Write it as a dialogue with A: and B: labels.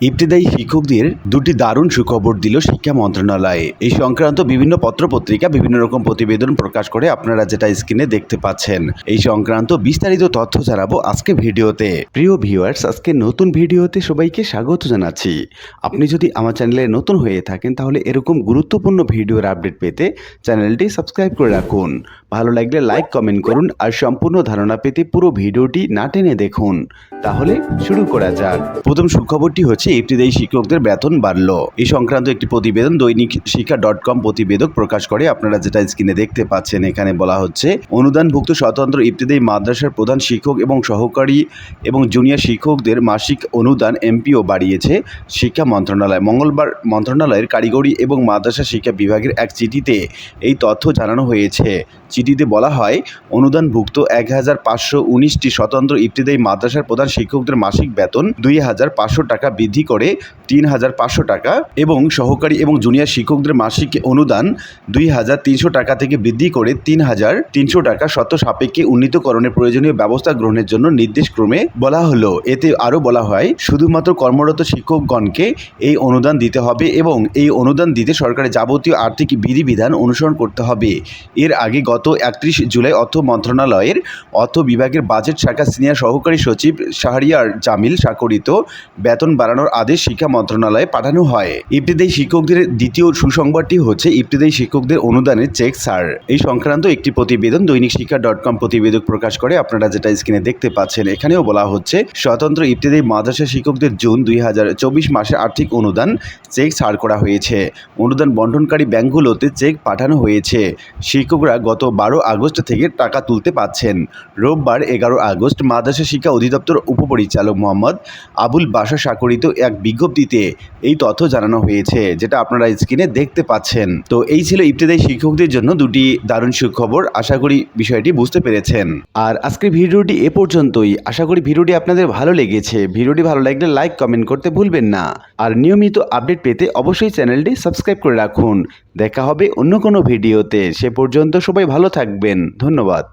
A: ইবতেদায়ী শিক্ষকদের দুটি দারুণ সুখবর দিল শিক্ষা মন্ত্রণালয়। এই সংক্রান্ত বিভিন্ন পত্রপত্রিকা বিভিন্ন রকম প্রতিবেদন প্রকাশ করে আপনারা যেটা স্ক্রিনে দেখতে পাচ্ছেন। এই সংক্রান্ত বিস্তারিত তথ্য জানাব আজকে ভিডিওতে। প্রিয় ভিউয়ার্স, আজকে নতুন ভিডিওতে সবাইকে স্বাগত জানাচ্ছি। আপনি যদি আমার চ্যানেলে নতুন হয়ে থাকেন, তাহলে এরকম গুরুত্বপূর্ণ ভিডিওর আপডেট পেতে চ্যানেলটি সাবস্ক্রাইব করে রাখুন। ভালো লাগলে লাইক, কমেন্ট করুন আর সম্পূর্ণ ধারণা পেতে পুরো ভিডিওটি না টেনে দেখুন। তাহলে শুরু করা যাক। প্রথম সুখবরটি হচ্ছে ইবতদায়ী শিক্ষকদের বেতন বাড়ল। এই সংক্রান্ত একটি প্রতিবেদন দৈনিক শিক্ষা ডট কম প্রতিবেদক প্রকাশ করে। আপনারা যেটা স্ক্রিনে দেখতে পাচ্ছেন, এখানে বলা হচ্ছে, অনুদানভুক্ত স্বতন্ত্র ইবতদায়ী মাদ্রাসার প্রধান শিক্ষক এবং সহকারী এবং জুনিয়র শিক্ষকদের মাসিক অনুদান এমপিও বাড়িয়েছে শিক্ষা মন্ত্রণালয়। মঙ্গলবার মন্ত্রণালয়ের কারিগরি এবং মাদ্রাসা শিক্ষা বিভাগের এক চিঠিতে এই তথ্য জানানো হয়েছে। চিঠিতে বলা হয়, অনুদানভুক্ত এক হাজার পাঁচশো উনিশটি স্বতন্ত্র ইবতদায়ী মাদ্রাসার প্রধান শিক্ষকদের মাসিক বেতন দুই হাজার পাঁচশো টাকা বৃদ্ধি করে তিন হাজার পাঁচশো টাকা এবং সহকারী এবং জুনিয়র শিক্ষকদের মাসিক অনুদান দুই হাজার তিনশো টাকা থেকে বৃদ্ধি করে তিন হাজার তিনশো টাকা শত সাপেক্ষে উন্নীতকরণের প্রয়োজনীয় ব্যবস্থা গ্রহণের জন্য নির্দেশক্রমে বলা হলো। এতে আরও বলা হয়, শুধুমাত্র কর্মরত শিক্ষকগণকে এই অনুদান দিতে হবে এবং এই অনুদান দিতে সরকারের যাবতীয় আর্থিক বিধিবিধান অনুসরণ করতে হবে। এর আগে গত একত্রিশ জুলাই অর্থ মন্ত্রণালয়ের অর্থ বিভাগের বাজেট শাখা সিনিয়র সহকারী সচিব শাহরিয়ার জামিল স্বাক্ষরিত বেতন বাড়ানোর আদেশ শিক্ষা মন্ত্রণালয়ে পাঠানো হয়। ইবতদায়ী শিক্ষকদের দ্বিতীয় সুসংবাদটি হচ্ছে, ইবতদায়ী শিক্ষকদের অনুদানের চেক সার। এই সংক্রান্ত একটি প্রতিবেদন দৈনিক শিক্ষা ডট কম প্রতিবেদক প্রকাশ করে, আপনারা যেটা স্ক্রিনে দেখতে পাচ্ছেন, এখানেও বলা হচ্ছে, স্বতন্ত্র ইবতদায়ী মাদ্রাসা শিক্ষকদের জুন দুই হাজার চব্বিশ মাসে আর্থিক অনুদান চেক ছাড় করা হয়েছে। অনুদান বন্টনকারী ব্যাংকগুলোতে চেক পাঠানো হয়েছে। শিক্ষকরা গত বারো আগস্ট থেকে টাকা তুলতে পাচ্ছেন রোববার এগারো আগস্ট মাদ্রাসা শিক্ষা অধিদপ্তর উপপরিচালক মোহাম্মদ আবুল বাসা স্বাক্ষরিত এক বিজ্ঞপ্তিতে এই তথ্য জানানো হয়েছে, যেটা আপনারা স্ক্রিনে দেখতে পাচ্ছেন। তো এই ছিল ইবতদায়ী শিক্ষকদের জন্য দুটি দারুণ সুখবর। আশা করি বিষয়টি বুঝতে পেরেছেন। আর আজকের ভিডিওটি এ পর্যন্তই। আশা করি ভিডিওটি আপনাদের ভালো লেগেছে। ভিডিওটি ভালো লাগলে লাইক, কমেন্ট করতে ভুলবেন না। আর নিয়মিত আপডেট পেতে অবশ্যই চ্যানেলটি সাবস্ক্রাইব করে রাখুন। দেখা হবে অন্য কোনো ভিডিওতে। সে পর্যন্ত সবাই ভালো থাকবেন। ধন্যবাদ।